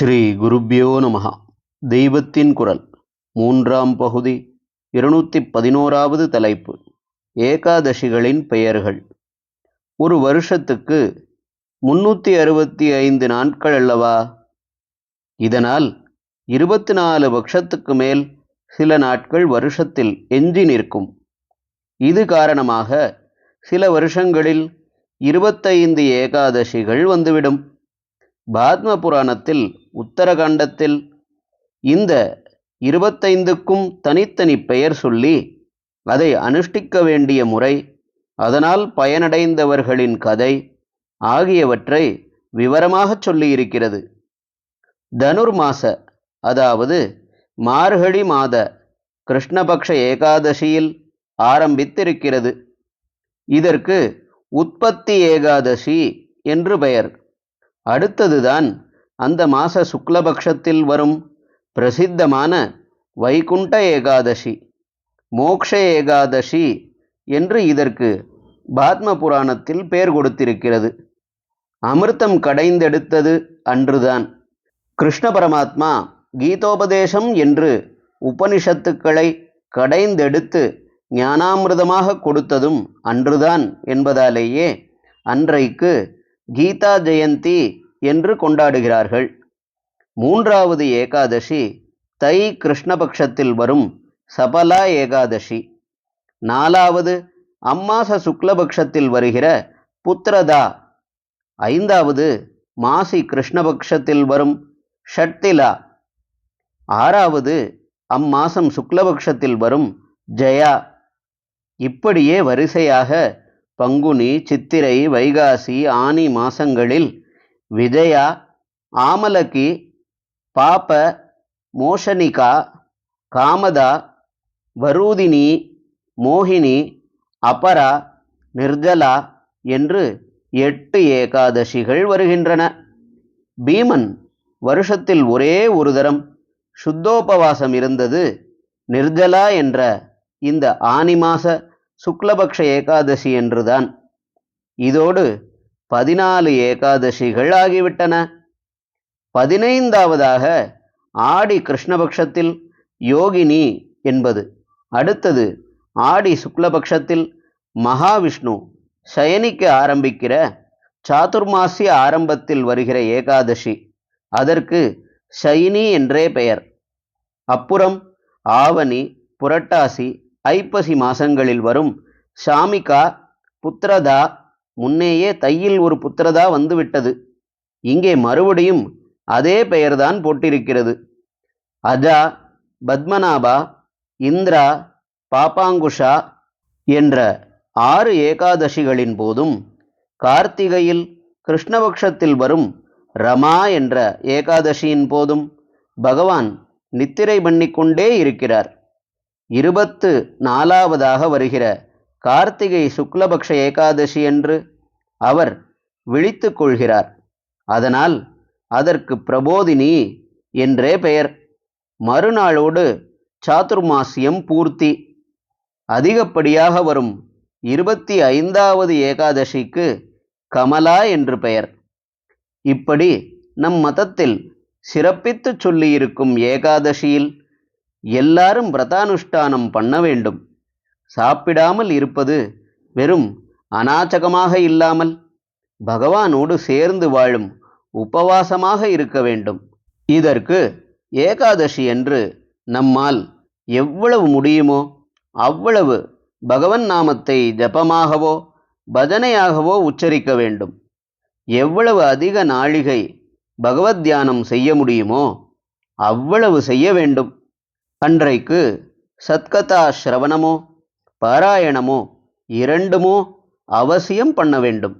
ஸ்ரீ குருப்பியோ நமஹா. தெய்வத்தின் குரல். மூன்றாம் பகுதி இருநூற்றி பதினோராவது தலைப்பு ஏகாதசிகளின் பெயர்கள். ஒரு வருஷத்துக்கு முன்னூற்றி அறுபத்தி ஐந்து நாட்கள் அல்லவா? இதனால் இருபத்தி நாலு பட்சத்துக்கு மேல் சில நாட்கள் வருஷத்தில் எஞ்சி நிற்கும். இது காரணமாக சில வருஷங்களில் இருபத்தைந்து ஏகாதசிகள் வந்துவிடும். பாத்ம புராணத்தில் உத்தரகாண்டத்தில் இந்த இருபத்தைந்துக்கும் தனித்தனி பெயர் சொல்லி அதை அனுஷ்டிக்க வேண்டிய முறை அதனால் பயனடைந்தவர்களின் கதை ஆகியவற்றை விவரமாகச் சொல்லியிருக்கிறது. தனுர்மாச அதாவது மார்கழி மாத கிருஷ்ணபக்ஷ ஏகாதசியில் ஆரம்பித்திருக்கிறது. இதற்கு உற்பத்தி ஏகாதசி என்று பெயர். அடுத்ததுதான் அந்த மாச சுக்லபக்ஷத்தில் வரும் பிரசித்தமான வைகுண்ட ஏகாதசி மோக்ஷ ஏகாதசி என்று இதற்கு பாத்ம புராணத்தில் பெயர் கொடுத்திருக்கிறது. அமிர்தம் கடைந்தெடுத்தது அன்றுதான். கிருஷ்ண பரமாத்மா கீதோபதேசம் என்று உபனிஷத்துக்களை கடைந்தெடுத்து ஞானாமிர்தமாக கொடுத்ததும் அன்றுதான் என்பதாலேயே அன்றைக்கு கீதா ஜெயந்தி என்று கொண்டாடுகிறார்கள். மூன்றாவது ஏகாதசி தை கிருஷ்ணபக்ஷத்தில் வரும் சபலா ஏகாதசி. நாலாவது அம்மாச சுக்லபக்ஷத்தில் வருகிற புத்திரதா. ஐந்தாவது மாசி கிருஷ்ணபக்ஷத்தில் வரும் ஷட்திலா ஆறாவது அம்மாசம் சுக்லபக்ஷத்தில் வரும் ஜெயா. இப்படியே வரிசையாக பங்குனி சித்திரை வைகாசி ஆனி மாசங்களில் விஜயா ஆமலகி பாப்ப மோஷனிகா காமதா வரூதினி மோகினி அபரா நிர்ஜலா என்று எட்டு ஏகாதசிகள் வருகின்றன. பீமன் வருஷத்தில் ஒரே ஒரு தரம் சுத்தோபவாசம் இருந்தது. நிர்ஜலா என்ற இந்த ஆனி மாச சுக்லபக்ஷ ஏகாதசி என்றுதான். இதோடு பதினாலு ஏகாதசிகள் ஆகிவிட்டன. பதினைந்தாவதாக ஆடி கிருஷ்ணபக்ஷத்தில் யோகினி என்பது. அடுத்தது ஆடி சுக்லபக்ஷத்தில் மகாவிஷ்ணு சயனிக்க ஆரம்பிக்கிற சாதுர்மாசிய ஆரம்பத்தில் வருகிற ஏகாதசி. அதற்கு சயினி என்றே பெயர். அப்புறம் ஆவணி புரட்டாசி ஐப்பசி மாசங்களில் வரும் ஷாமிகா புத்திரதா முன்னேயே தையில் ஒரு புத்திரதா வந்துவிட்டது. இங்கே மறுபடியும் அதே பெயர்தான் போட்டிருக்கிறது. அஜா பத்மநாபா இந்திரா பாப்பாங்குஷா என்ற ஆறு ஏகாதசிகளின் போதும் கார்த்திகையில் கிருஷ்ணபக்ஷத்தில் வரும் ரமா என்ற ஏகாதசியின் போதும் பகவான் நித்திரை பண்ணிக்கொண்டே இருக்கிறார். இருபத்து நாலாவதாக வருகிற கார்த்திகை சுக்லபக்ஷ ஏகாதசி என்று அவர் விழித்து கொள்கிறார். அதனால் அதற்கு பிரபோதினி என்றே பெயர். மறுநாளோடு சாதுர்மாசியம் பூர்த்தி. அதிகப்படியாக வரும் இருபத்தி ஐந்தாவது ஏகாதசிக்கு கமலா என்று பெயர். இப்படி நம் மதத்தில் சிறப்பித்து சொல்லியிருக்கும் ஏகாதசியில் எல்லாரும் விரதானுஷ்டானம் பண்ண வேண்டும். சாப்பிடாமல் இருப்பது வெறும் அநாச்சகமாக இல்லாமல் பகவானோடு சேர்ந்து வாழும் உபவாசமாக இருக்க வேண்டும். இதற்கு ஏகாதசி என்று நம்மால் எவ்வளவு முடியுமோ அவ்வளவு பகவன் நாமத்தை ஜபமாகவோ பஜனையாகவோ உச்சரிக்க வேண்டும். எவ்வளவு அதிக நாழிகை பகவத் தியானம் செய்ய முடியுமோ அவ்வளவு செய்ய வேண்டும். அன்றைக்கு சத்கதா சிரவணமோ பாராயணமோ இரண்டுமோ அவசியம் பண்ண வேண்டும்.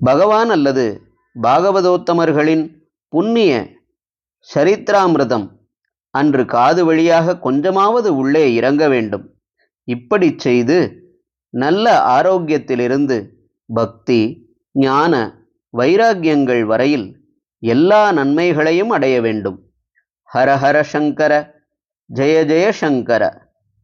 பகவான் அல்லது பாகவதோத்தமர்களின் புண்ணிய சரித்திராமிரதம் அன்று காது வழியாக கொஞ்சமாவது உள்ளே இறங்க வேண்டும். இப்படி செய்து நல்ல ஆரோக்கியத்திலிருந்து பக்தி ஞான வைராக்கியங்கள் வரையில் எல்லா நன்மைகளையும் அடைய வேண்டும். ஹரஹர சங்கர ஜெய ஜெய சங்கர.